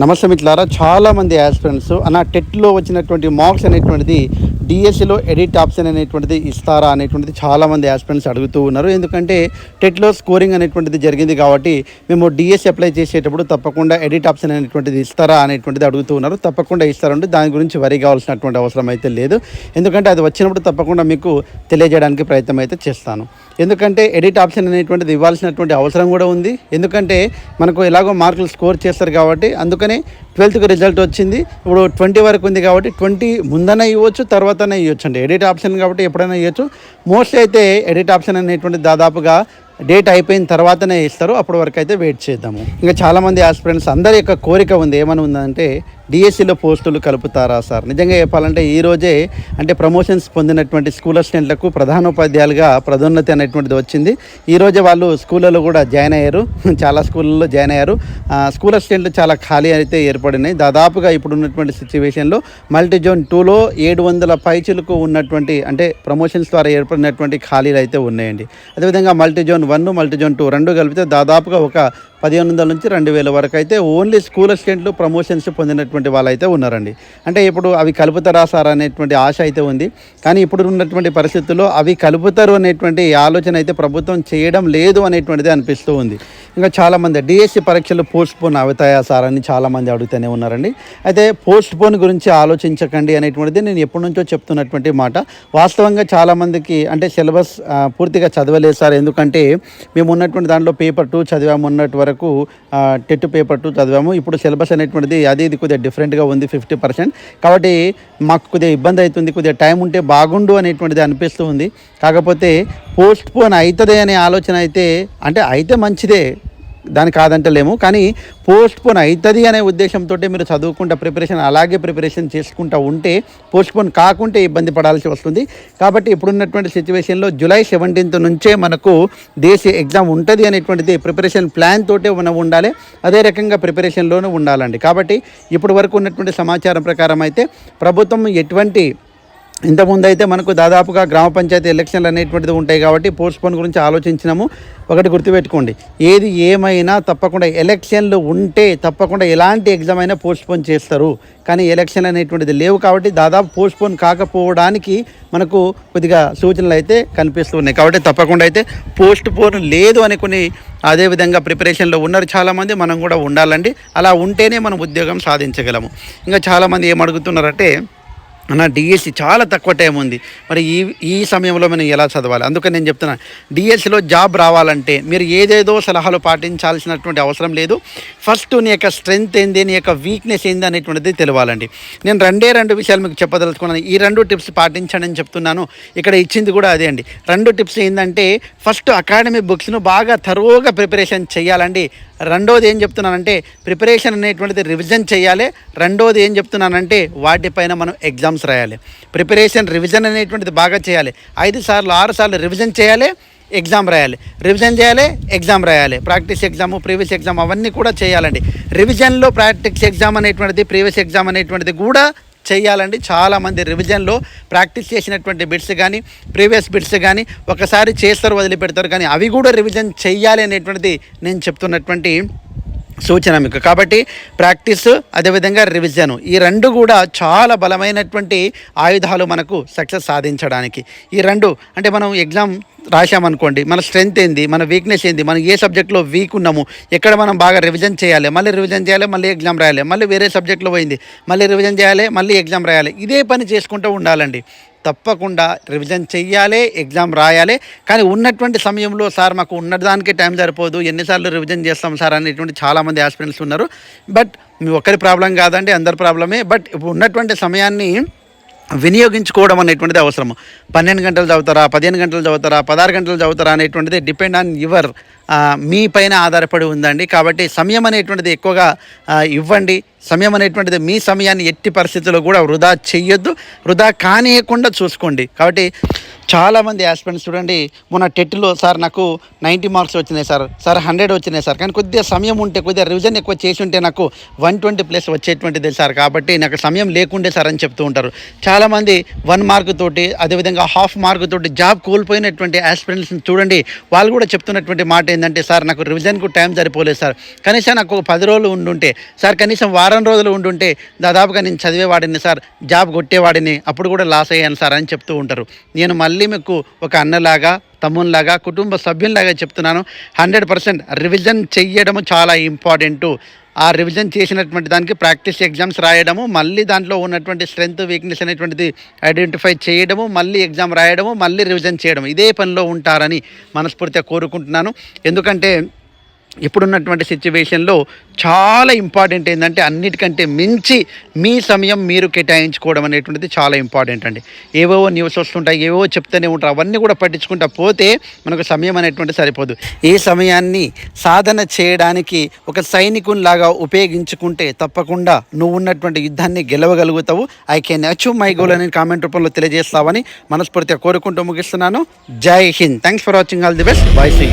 నమస్తే మిత్రులారా చాలామంది ఆస్పిరెంట్స్ అన్న టెట్లో వచ్చినటువంటి మార్క్స్ అనేటువంటిది డిఎస్సిలో ఎడిట్ ఆప్షన్ అనేటువంటిది ఇస్తారా అనేటువంటిది చాలామంది ఆస్పిరెంట్స్ అడుగుతూ ఉన్నారు. ఎందుకంటే టెట్లో స్కోరింగ్ అనేటువంటిది జరిగింది కాబట్టి మేము డిఎస్సి అప్లై చేసేటప్పుడు తప్పకుండా ఎడిట్ ఆప్షన్ అనేటువంటిది ఇస్తారా అనేటువంటిది అడుగుతూ ఉన్నారు. తప్పకుండా ఇస్తారంటే దాని గురించి వరి కావాల్సినటువంటి అవసరం అయితే లేదు. ఎందుకంటే అది వచ్చినప్పుడు తప్పకుండా మీకు తెలియజేయడానికి ప్రయత్నం అయితే చేస్తాను. ఎందుకంటే ఎడిట్ ఆప్షన్ అనేటువంటిది ఇవ్వాల్సినటువంటి అవసరం కూడా ఉంది. ఎందుకంటే మనకు ఎలాగో మార్కులు స్కోర్ చేస్తారు కాబట్టి అందుకనే ట్వెల్త్కి రిజల్ట్ వచ్చింది. ఇప్పుడు ట్వంటీ వరకు ఉంది కాబట్టి ట్వంటీ ముందన ఇవ్వచ్చు తర్వాతనే ఇవ్వచ్చు అండి. ఎడిట్ ఆప్షన్ కాబట్టి ఎప్పుడైనా ఇవ్వచ్చు మోస్ట్లీ అయితే ఎడిట్ ఆప్షన్ అనేటువంటి దాదాపుగా డేట్ అయిపోయిన తర్వాతనే ఇస్తారు. అప్పటి వరకు అయితే వెయిట్ చేద్దాము. ఇంకా చాలామంది ఆస్పిరెంట్స్ అందరి యొక్క కోరిక ఉంది. ఏమని ఉందంటే డిఎస్సిలో పోస్టులు కలుపుతారా సార్? నిజంగా చెప్పాలంటే ఈ రోజే అంటే ప్రమోషన్స్ పొందినటువంటి స్కూల్ అసిస్టెంట్లకు ప్రధానోపాధ్యాయులుగా ప్రధోన్నతి అనేటువంటిది వచ్చింది. ఈ రోజే వాళ్ళు స్కూళ్ళలో కూడా జాయిన్ అయ్యారు. చాలా స్కూళ్ళలో జాయిన్ అయ్యారు. స్కూల్ అసిస్టెంట్లు చాలా ఖాళీ అయితే ఏర్పడినాయి. దాదాపుగా ఇప్పుడు ఉన్నటువంటి సిచ్యువేషన్లో మల్టీ జోన్ టూలో ఏడు వందల పైచులకు ఉన్నటువంటి అంటే ప్రమోషన్స్ ద్వారా ఏర్పడినటువంటి ఖాళీలు అయితే ఉన్నాయండి. అదేవిధంగా multi zone one multi zone two రెండు కలిపితే దాదాపుగా ఒక పదిహేను వందల నుంచి రెండు వేల వరకు అయితే ఓన్లీ స్కూల్ అసిస్టెంట్లు ప్రమోషన్స్ పొందినటువంటి వాళ్ళు అయితే ఉన్నారండి. అంటే ఇప్పుడు అవి కలుపుతారా సార్ అనేటువంటి ఆశ అయితే ఉంది. కానీ ఇప్పుడు ఉన్నటువంటి పరిస్థితుల్లో అవి కలుపుతారు అనేటువంటి ఆలోచన అయితే ప్రభుత్వం చేయడం లేదు అనేటువంటిది అనిపిస్తూ ఉంది. ఇంకా చాలామంది డిఎస్సి పరీక్షలు పోస్ట్ పోన్ అవుతాయా సార్ అని చాలామంది అడుగుతూనే ఉన్నారండి. అయితే పోస్ట్ పోన్ గురించి ఆలోచించకండి అనేటువంటిది నేను ఎప్పటి నుంచో చెప్తున్నటువంటి మాట. వాస్తవంగా చాలామందికి అంటే సిలబస్ పూర్తిగా చదవలేదు సార్. ఎందుకంటే మేము ఉన్నటువంటి దాంట్లో పేపర్ టూ చదివాము ఉన్నట్టు వరకు టెట్ పేపర్ టూ చదివాము. ఇప్పుడు సిలబస్ అనేటువంటిది అది ఇది కొద్దిగా డిఫరెంట్గా ఉంది ఫిఫ్టీ పర్సెంట్ కాబట్టి మాకు కొద్దిగా ఇబ్బంది అవుతుంది కొద్దిగా టైం ఉంటే బాగుండు అనేటువంటిది అనిపిస్తూ ఉంది. కాకపోతే పోస్ట్ పోన్ అవుతుంది అనే ఆలోచన అయితే అంటే అయితే మంచిదే దాని కాదంటలేము. కానీ పోస్ట్ పోన్ అవుతుంది అనే ఉద్దేశంతో మీరు చదువుకుంటా ప్రిపరేషన్ అలాగే ప్రిపరేషన్ చేసుకుంటూ ఉంటే పోస్ట్ పోన్ కాకుంటే ఇబ్బంది పడాల్సి వస్తుంది. కాబట్టి ఇప్పుడున్నటువంటి సిచ్యువేషన్లో జూలై సెవెంటీన్త్ నుంచే మనకు దేశీయ ఎగ్జామ్ ఉంటుంది అనేటువంటిది ప్రిపరేషన్ ప్లాన్ తోటే మనం ఉండాలి. అదే రకంగా ప్రిపరేషన్లోనూ ఉండాలండి. కాబట్టి ఇప్పటి వరకు ఉన్నటువంటి సమాచారం ప్రకారం అయితే ప్రభుత్వం ఎటువంటి ఇంతకుముందు అయితే మనకు దాదాపుగా గ్రామ పంచాయతీ ఎలక్షన్లు అనేటువంటిది ఉంటాయి కాబట్టి పోస్ట్ పోన్ గురించి ఆలోచించినాము. ఒకటి గుర్తుపెట్టుకోండి. ఏది ఏమైనా తప్పకుండా ఎలక్షన్లు ఉంటే తప్పకుండా ఎలాంటి ఎగ్జామ్ అయినా పోస్ట్ పోన్ చేస్తారు. కానీ ఎలక్షన్ అనేటువంటిది లేవు కాబట్టి దాదాపు పోస్ట్ పోన్ కాకపోవడానికి మనకు కొద్దిగా సూచనలు అయితే కనిపిస్తున్నాయి కాబట్టి తప్పకుండా అయితే పోస్ట్ పోన్ లేదు అని కొన్ని అదేవిధంగా ప్రిపరేషన్లో ఉన్నారు చాలామంది. మనం కూడా ఉండాలండి. అలా ఉంటేనే మనం ఉద్యోగం సాధించగలము. ఇంకా చాలామంది ఏం అన్న డిఎస్సి చాలా తక్కువ టైం ఉంది. మరి ఈ ఈ సమయంలో మనం ఎలా చదవాలి? అందుకని నేను చెప్తున్నా డిఎస్సిలో జాబ్ రావాలంటే మీరు ఏదేదో సలహాలు పాటించాల్సినటువంటి అవసరం లేదు. ఫస్ట్ నీ యొక్క స్ట్రెంగ్త్ ఏంది నీ యొక్క వీక్నెస్ ఏంది అనేటువంటిది తెలియాలండి నేను రెండే రెండు విషయాలు మీకు చెప్పదలుచుకున్నాను. ఈ రెండు టిప్స్ పాటించండి అని చెప్తున్నాను. ఇక్కడ ఇచ్చింది కూడా అదే అండి. రెండు టిప్స్ ఏంటంటే ఫస్ట్ అకాడమీ బుక్స్ను బాగా తరువుగా ప్రిపరేషన్ చేయాలండి. రెండోది ఏం చెప్తున్నానంటే ప్రిపరేషన్ అనేటువంటిది రివిజన్ చేయాలి. రెండోది ఏం చెప్తున్నానంటే వాటిపైన మనం ఎగ్జామ్స్ రాయాలి. ప్రిపరేషన్ రివిజన్ అనేటువంటిది బాగా చేయాలి. ఐదు సార్లు ఆరు సార్లు రివిజన్ చేయాలి ఎగ్జామ్ రాయాలి. రివిజన్ చేయాలి ఎగ్జామ్ రాయాలి. ప్రాక్టీస్ ఎగ్జామ్ ప్రీవియస్ ఎగ్జామ్ అవన్నీ కూడా చేయాలండి. రివిజన్లో ప్రాక్టీస్ ఎగ్జామ్ అనేటువంటిది ప్రీవియస్ ఎగ్జామ్ అనేటువంటిది కూడా చేయాలండి. చాలామంది రివిజన్లో ప్రాక్టీస్ చేసినటువంటి బిట్స్ కానీ ప్రీవియస్ బిట్స్ కానీ ఒకసారి చేస్తారు వదిలిపెడతారు. కానీ అవి కూడా రివిజన్ చేయాలి అనేటువంటిది నేను చెప్తున్నటువంటి సూచన మీకు. కాబట్టి ప్రాక్టీస్ అదేవిధంగా రివిజన్. ఈ రెండు కూడా చాలా బలమైనటువంటి ఆయుధాలు మనకు సక్సెస్ సాధించడానికి. ఈ రెండు అంటే మనం ఎగ్జామ్ రాశామనుకోండి మన స్ట్రెంగ్త్ ఏంది మన వీక్నెస్ ఏంది మనం ఏ సబ్జెక్ట్లో వీక్ ఉన్నాము ఎక్కడ మనం బాగా రివిజన్ చేయాలి మళ్ళీ రివిజన్ చేయాలి మళ్ళీ ఎగ్జామ్ రాయాలి మళ్ళీ వేరే సబ్జెక్ట్లో పోయింది మళ్ళీ రివిజన్ చేయాలి మళ్ళీ ఎగ్జామ్ రాయాలి ఇదే పని చేసుకుంటూ ఉండాలండి. తప్పకుండా రివిజన్ చెయ్యాలి ఎగ్జామ్ రాయాలి కానీ ఉన్నటువంటి సమయంలో సార్ మాకు ఉన్నదానికే టైం సరిపోదు ఎన్నిసార్లు రివిజన్ చేస్తాం సార్ అనేటువంటి చాలామంది ఆస్పిరెంట్స్ ఉన్నారు. బట్ మీ ఒక్కరి ప్రాబ్లం కాదండి అందరి ప్రాబ్లమే బట్ ఇప్పుడు ఉన్నటువంటి సమయాన్ని వినియోగించుకోవడం అనేటువంటిది అవసరం పన్నెండు గంటలు చదువుతారా పదిహేను గంటలు చదువుతారా పదహారు గంటలు చదువుతారా అనేటువంటిది డిపెండ్ ఆన్ యువర్ మీ పైన ఆధారపడి ఉందండి. కాబట్టి సమయం అనేటువంటిది ఎక్కువగా ఇవ్వండి. సమయం అనేటువంటిది మీ సమయాన్ని ఎట్టి పరిస్థితుల్లో కూడా వృధా చెయ్యొద్దు. వృధా కానియకుండా చూసుకోండి. కాబట్టి చాలామంది ఆస్పిరెంట్స్ చూడండి మొన్న టెట్లో సార్ నాకు నైంటీ మార్క్స్ వచ్చినాయి సార్ సార్ హండ్రెడ్ వచ్చినాయి సార్. కానీ కొద్దిగా సమయం ఉంటే కొద్దిగా రివిజన్ ఎక్కువ చేసి ఉంటే నాకు వన్ ట్వంటీ ప్లస్ వచ్చేటువంటిది సార్. కాబట్టి నాకు సమయం లేకుండే సార్ అని చెప్తూ ఉంటారు. చాలామంది వన్ మార్క్ తోటి అదేవిధంగా హాఫ్ మార్క్ తోటి జాబ్ కోల్పోయినటువంటి ఆస్పిరెంట్స్ చూడండి. వాళ్ళు కూడా చెప్తున్నటువంటి మాట ఏంటంటే సార్ నాకు రివిజన్కు టైం సరిపోలేదు సార్. కనీసం నాకు ఒక పది రోజులు ఉండుంటే సార్ కనీసం వారం రోజులు ఉండుంటే దాదాపుగా నేను చదివేవాడిని సార్ జాబ్ కొట్టేవాడిని అప్పుడు కూడా లాస్ అయ్యాను సార్ అని చెప్తూ ఉంటారు. నేను మళ్ళీ మీకు ఒక అన్నలాగా తమ్మునిలాగా కుటుంబ సభ్యునిలాగా చెప్తున్నాను. హండ్రెడ్ పర్సెంట్ రివిజన్ చెయ్యడం చాలా ఇంపార్టెంట్. ఆ రివిజన్ చేసినటువంటి దానికి ప్రాక్టీస్ ఎగ్జామ్స్ రాయడము మళ్ళీ దాంట్లో ఉన్నటువంటి స్ట్రెంగ్త్ వీక్నెస్ అనేటువంటిది ఐడెంటిఫై చేయడము మళ్ళీ ఎగ్జామ్ రాయడము మళ్ళీ రివిజన్ చేయడం ఇదే పనిలో ఉంటారని మనస్ఫూర్తిగా కోరుకుంటున్నాను. ఎందుకంటే ఇప్పుడున్నటువంటి సిచ్యువేషన్లో చాలా ఇంపార్టెంట్ ఏంటంటే అన్నిటికంటే మించి మీ సమయం మీరు కేటాయించుకోవడం అనేటువంటిది చాలా ఇంపార్టెంట్ అండి. ఏవేవో న్యూస్ వస్తుంటాయి ఏవేవో చెప్తూనే ఉంటారు అవన్నీ కూడా పట్టించుకుంటా పోతే మనకు సమయం అనేటువంటి సరిపోదు. ఈ సమయాన్ని సాధన చేయడానికి ఒక సైనికునిలాగా ఉపయోగించుకుంటే తప్పకుండా నువ్వు ఉన్నటువంటి యుద్ధాన్ని గెలవగలుగుతావు. I can achieve my goal అని కామెంట్ రూపంలో తెలియజేస్తావని మనస్ఫూర్తిగా కోరుకుంటూ ముగిస్తున్నాను. జై Hind. Thanks for watching all the best bye see